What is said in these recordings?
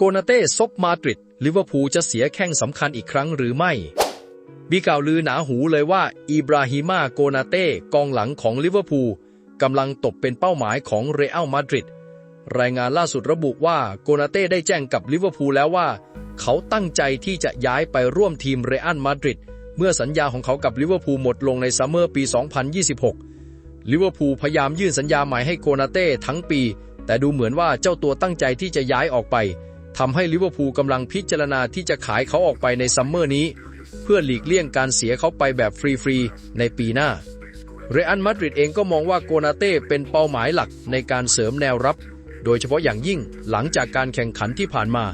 โกนาเต้ซบมาดริดลิเวอร์พูลจะเสียแข้งสำคัญอีกครั้งหรือไม่มีข่าวลือหนาหูเลยว่าอิบราฮิมาโกนาเต้กองหลังของลิเวอร์พูลกำลังตกเป็นเป้าหมายของเรอัลมาดริดรายงานล่าสุดระบุว่าโกนาเต้ได้แจ้งกับลิเวอร์พูลแล้วว่า เขาตั้งใจที่จะย้ายไปร่วมทีมเรอัลมาดริดเมื่อสัญญาของเขากับลิเวอร์พูลหมดลงในซัมเมอร์ปี 2026 ลิเวอร์พูลพยายามยื่นสัญญาใหม่ให้โกนาเต้ทั้งปี แต่ดูเหมือนว่าเจ้าตัวตั้งใจที่จะย้ายออกไป ทำให้ลิเวอร์พูลกำลังพิจารณาที่จะขายเขาออกไปในซัมเมอร์นี้ เพื่อหลีกเลี่ยงการเสียเขาไปแบบฟรีๆในปีหน้า เรอัลมาดริดเองก็มองว่าโกนาเต้เป็นเป้าหมายหลักในการเสริมแนวรับ โดยเฉพาะอย่างยิ่งหลังจากการแข่งขันที่ผ่านมา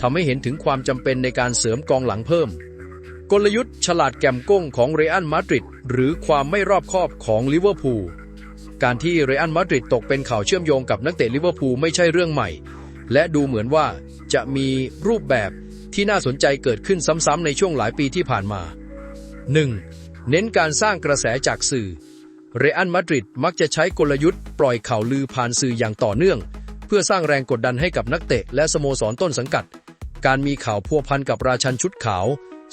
ทำให้เห็นถึงความจำเป็นในการเสริมกองหลังเพิ่ม กลยุทธ์ฉลาดแกมก้งของเรอัลมาดริดหรือความไม่รอบคอบของลิเวอร์พูลการที่เรอัลมาดริดตกเป็นข่าวเชื่อมโยงกับนักเตะลิเวอร์พูลไม่ใช่เรื่องใหม่ และดูเหมือนว่า จะมีรูปแบบที่น่าสนใจเกิดขึ้นซ้ำๆในช่วงหลายปีที่ผ่านมา 1. เน้นการสร้างกระแสจากสื่อ เรอัลมาดริดมักจะใช้กลยุทธ์ปล่อยข่าวลือผ่านสื่ออย่างต่อเนื่อง เพื่อสร้างแรงกดดันให้กับนักเตะและสโมสรต้นสังกัด การมีข่าวพัวพันกับราชันชุดขาว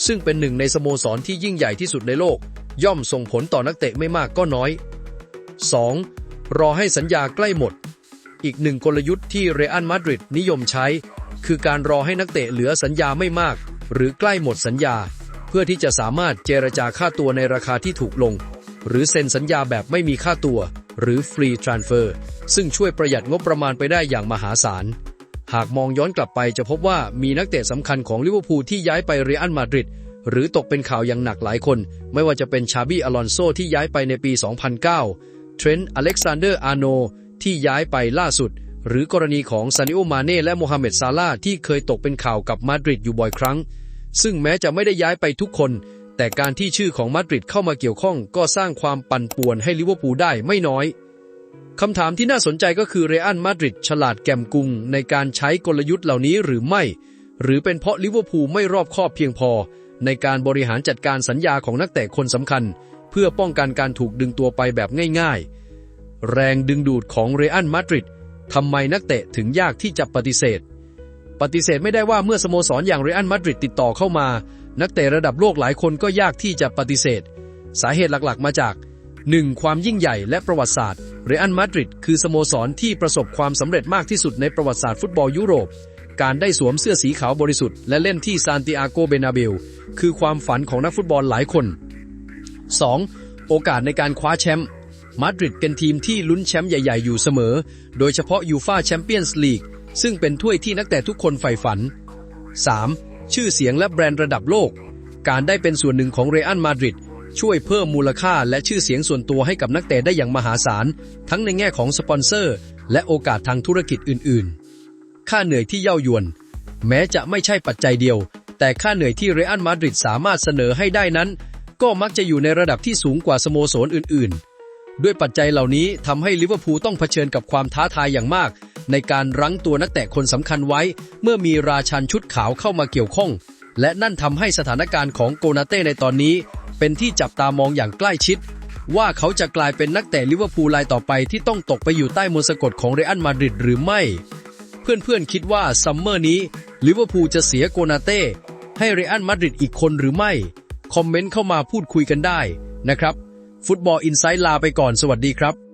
ซึ่งเป็นหนึ่งในสโมสรที่ยิ่งใหญ่ที่สุดในโลก ย่อมส่งผลต่อนักเตะไม่มากก็น้อย 2. รอให้สัญญาใกล้หมด อีกหนึ่งกลยุทธ์ที่เรอัลมาดริดนิยมใช้ คือการรอให้นักเตะเหลือสัญญาไม่มาก หรือใกล้หมดสัญญา เพื่อที่จะสามารถเจรจาค่าตัวในราคาที่ถูกลง หรือเซ็นสัญญาแบบไม่มีค่าตัว หรือฟรีทรานเฟอร์ซึ่งช่วยประหยัดงบประมาณไปได้อย่างมหาศาล หากมองย้อนกลับไปจะพบว่ามีนักเตะสำคัญของลิเวอร์พูลที่ย้ายไปเรอัลมาดริดหรือตกเป็นข่าวอย่างหนักหลายคน ไม่ว่าจะเป็นชาบี้อลอนโซที่ย้ายไปในปี 2009 เทรนต์อเล็กซานเดอร์อาร์โนที่ย้ายไปล่าสุด หรือกรณีของซานิโอมาเน่และโมฮัมเหม็ดซาลาที่เคยตกเป็นข่าวกับมาดริดอยู่บ่อยครั้ง ซึ่งแม้จะไม่ได้ย้ายไปทุกคน แต่การที่ชื่อของมาดริดเข้ามาเกี่ยวข้องก็สร้างความปั่นป่วนให้ลิเวอร์พูลได้ไม่น้อยคำถามที่น่าสนใจก็คือเรอัลมาดริดฉลาดแกมกุงในการใช้กลยุทธ์เหล่านี้หรือไม่ หรือเป็นเพราะลิเวอร์พูลไม่รอบคอบเพียงพอ ในการบริหารจัดการสัญญาของนักเตะคนสำคัญ เพื่อป้องกันการถูกดึงตัวไปแบบง่าย ๆ แรงดึงดูดของเรอัลมาดริด ทำไมนักเตะถึงยากที่จะปฏิเสธ ปฏิเสธไม่ได้ว่าเมื่อสโมสรอย่างเรอัลมาดริดติดต่อเข้ามา นักเตะระดับโลกหลายคนก็ยากที่จะปฏิเสธ สาเหตุหลักๆ มาจาก 1. ความยิ่งใหญ่และประวัติศาสตร์ เรอัลมาดริดคือสโมสรที่ประสบความสำเร็จมากที่สุดในประวัติศาสตร์ฟุตบอลยุโรป การได้สวมเสื้อสีขาวบริสุทธิ์และเล่นที่ซานติอาโกเบนาเบลคือความฝันของนักฟุตบอลหลายคน 2. โอกาสในการคว้าแชมป์ มาดริดเป็นทีมที่ลุ้นแชมป์ใหญ่ ๆ อยู่เสมอ โดยเฉพาะยูฟาแชมเปี้ยนส์ลีกซึ่งเป็นถ้วยที่นักเตะทุกคนใฝ่ฝัน 3. ชื่อเสียงและแบรนด์ระดับโลก การได้เป็นส่วนหนึ่งของเรอัลมาดริดช่วยเพิ่มมูลค่าและชื่อเสียงส่วนตัวให้กับนักเตะได้อย่างมหาศาล ทั้งในแง่ของสปอนเซอร์ และโอกาสทางธุรกิจอื่น ๆ ค่าเหนื่อยที่เย่ายวน แม้จะไม่ใช่ปัจจัยเดียว แต่ค่าเหนื่อยที่เรอัลมาดริดสามารถเสนอให้ได้นั้น ก็มักจะอยู่ในระดับที่สูงกว่าสโมสรอื่นๆ ด้วยปัจจัยเหล่านี้ทำให้ลิเวอร์พูลต้องเผชิญกับความท้าทายอย่างมาก ในการรั้งตัวนักเตะคนสำคัญไว้ เมื่อมีราชันชุดขาวเข้ามาเกี่ยวข้อง และนั่นทำให้สถานการณ์ของโกนาเต้ในตอนนี้ เป็นที่จับตามองอย่างใกล้ชิด ว่าเขาจะกลายเป็นนักเตะลิเวอร์พูลรายต่อไปที่ต้องตกไปอยู่ใต้มนสะกดของเรอัลมาดริดหรือไม่ เพื่อนๆคิดว่าซัมเมอร์นี้ลิเวอร์พูลจะเสียโกนาเต้ให้เรอัลมาดริดอีกคนหรือไม่ คอมเมนต์เข้ามาพูดคุยกันได้นะครับ ฟุตบอลอินไซด์ลาไปก่อนสวัสดีครับ